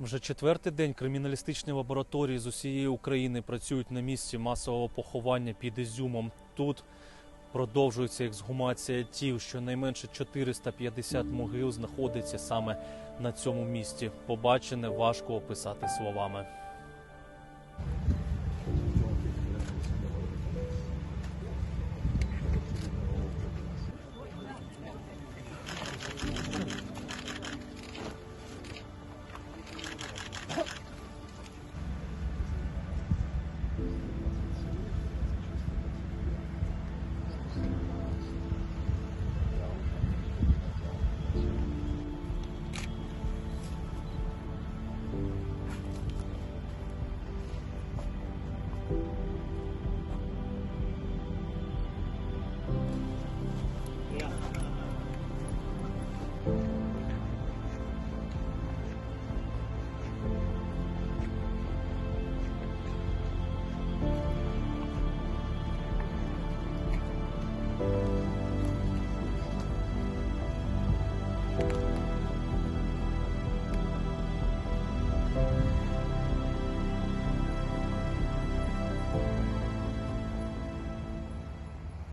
Вже четвертий день криміналістичні лабораторії з усієї України працюють на місці масового поховання під Ізюмом. Тут продовжується ексгумація тіл. Щонайменше 450 могил знаходиться саме на цьому місці. Побачене важко описати словами.